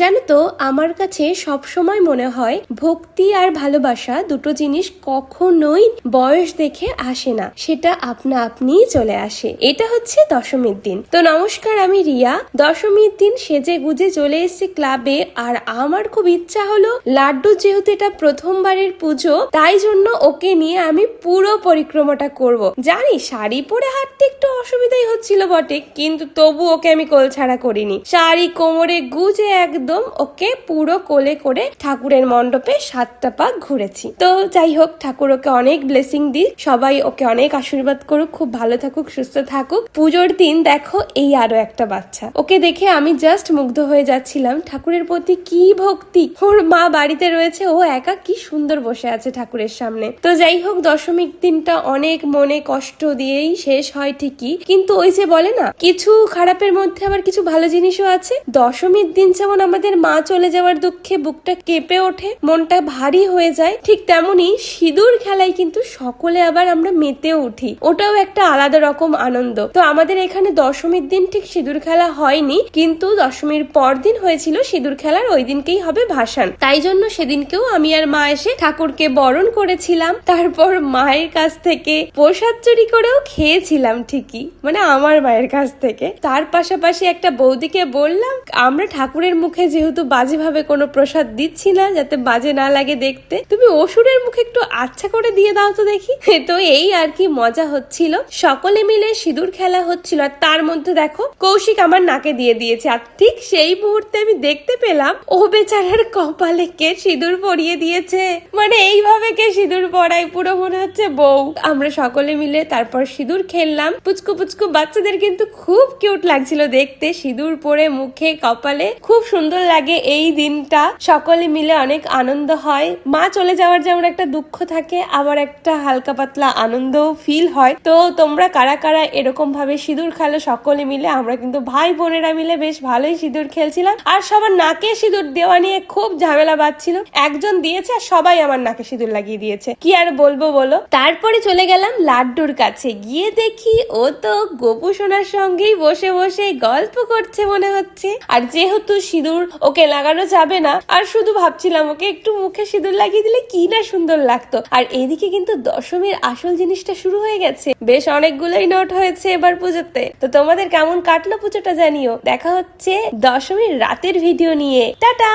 জানো তো আমার কাছে সব সময় মনে হয় ভক্তি আর ভালোবাসা দুটো জিনিস কখনোই বয়স দেখে আসে না, সেটা আপনা আপনিই চলে আসে। এটা হচ্ছে দশমীর দিন। তো নমস্কার, আমি রিয়া। দশমীর দিন সেজে গুজে চলে এসেছি ক্লাবে, আর আমার খুব ইচ্ছা হলো লাড্ডু যেহেতু এটা প্রথমবারের পুজো, তাই জন্য ওকে নিয়ে আমি পুরো পরিক্রমাটা করব। জানি শাড়ি পরে হাঁটতে একটু অসুবিধাই হচ্ছিল বটে, কিন্তু তবু ওকে আমি কোল ছাড়া করিনি। শাড়ি কোমরে গুজে একদম ওকে পুরো কোলে করে ঠাকুরের মণ্ডপে সাতটা পাক ঘুরেছি। তো যাই হোক, ঠাকুর ওকে অনেক ব্লেসিং দিই। সবাই ওকে অনেক আশীর্বাদ করুক, খুব ভালো থাকুক, সুস্থ থাকুক। পুজোর দিন দেখো এই আরও একটা বাচ্চা। ওকে দেখে আমি জাস্ট মুগ্ধ হয়ে যাচ্ছিলাম। ঠাকুরের প্রতি কি ভক্তি! ওর মা বাড়িতে রয়েছে, ও একা কি সুন্দর বসে আছে ঠাকুরের সামনে। তো যাই হোক, দশমীর দিনটা অনেক মনে কষ্ট দিয়েই শেষ হয় ঠিকই। কিন্তু ওই যে বলে না, কিছু খারাপের মধ্যে আবার কিছু ভালো জিনিসও আছে। দশমীর দিন যেমন আমাদের মা চলে যাওয়ার দুঃখে বুকটা কেঁপে ওঠে, মনটা ভারী হয়ে যায়। ঠিক তেমনি সিঁদুর খেলায় কিন্তু সকলে আবার আমরা মেতেও উঠি। ওটাও একটা আলাদা রকম আনন্দ। তো আমাদের এখানে দশমীর দিন ঠিক সিঁদুর খেলা হয়নি, কিন্তু দশমীর পর দিন হয়েছিল সিঁদুর খেলার, ওই দিনকেই হবে ভাসান। তাই জন্য সেদিনকেও আমি আর মা এসে ঠাকুরকে বরণ করেছিলাম। তারপর মায়ের কাছ থেকে প্রসাদ চুরি করেও খেয়েছিলাম ঠিকই মানে আমার মায়ের কাছ থেকে। তার পাশাপাশি একটা বৌদিকে বললাম, আমরা ঠাকুরের মুখে যেহেতু বাজে ভাবে কোনো প্রসাদ দিচ্ছি না, যাতে বাজে না লাগে দেখতে, তুমি অসুরের মুখে একটু আচ্ছা করে দিয়ে দাও তো দেখি। তো এই আর কি মজা হচ্ছিল। সকলে মিলে সিঁদুর খেলা হচ্ছিল, আর তার মধ্যে দেখো, কৌশিক আমার নাকে দিয়ে দিয়েছে। আর ঠিক সেই মুহূর্তে আমি দেখতে পেলাম, ও বেচারার কপালে কে সিঁদুর পরিয়ে দিয়েছে। মানে এইভাবে কে সিঁদুর পরাই পুরো মনে হচ্ছে বউ। আমরা সকলে মিলে তারপর সিঁদুর খেললাম। পুচকু পুচকু বাচ্চাদের কিন্তু খুব কিউট লাগছিল দেখতে। সিঁদুর পরে মুখে, কপালে খুব সুন্দর লাগে এই দিনটা। সকলে মিলে অনেক আনন্দ হয়। মা চলে যাওয়ার যেমন একটা দুঃখ থাকে, আবার একটা হালকা পাতলা আনন্দ ফিল হয়। তো তোমরা কারা কারা এরকম ভাবে সিঁদুর খেলো সকলে মিলে, আমরা কিন্তু ভাই বোনেরা মিলে বেশ ভালোই সিঁদুর খেলছিলাম। আর সবার নাকে সিঁদুর দেওয়া নিয়ে খুব ঝামেলা বাজছিল একজন দিয়েছে আর সবাই আমার নাকে সিঁদুর লাগিয়ে দিয়েছে। কি আর বলব বলো? তারপরে চলে গেলাম লাড্ডুর কাছে। গিয়ে দেখি ও তো গোপু সোনার সঙ্গেই বসে বসে গল্প করছে মনে হচ্ছে। আর যেহেতু সিঁদুর ওকে লাগানো যাবে না। আর শুধু ভাবছিলাম ওকে একটু মুখে সিঁদুর লাগিয়ে দিলে কি না সুন্দর লাগতো। আর এদিকে কিন্তু দশমীর আসল জিনিসটা শুরু হয়ে গেছে। বেশ অনেকগুলোই নোট হয়েছে এবার পুজোতে। তো তোমাদের কেমন কাটলো পুজোটা জানিও। দেখা হচ্ছে দশমীর রাতের ভিডিও নিয়ে। টাটা!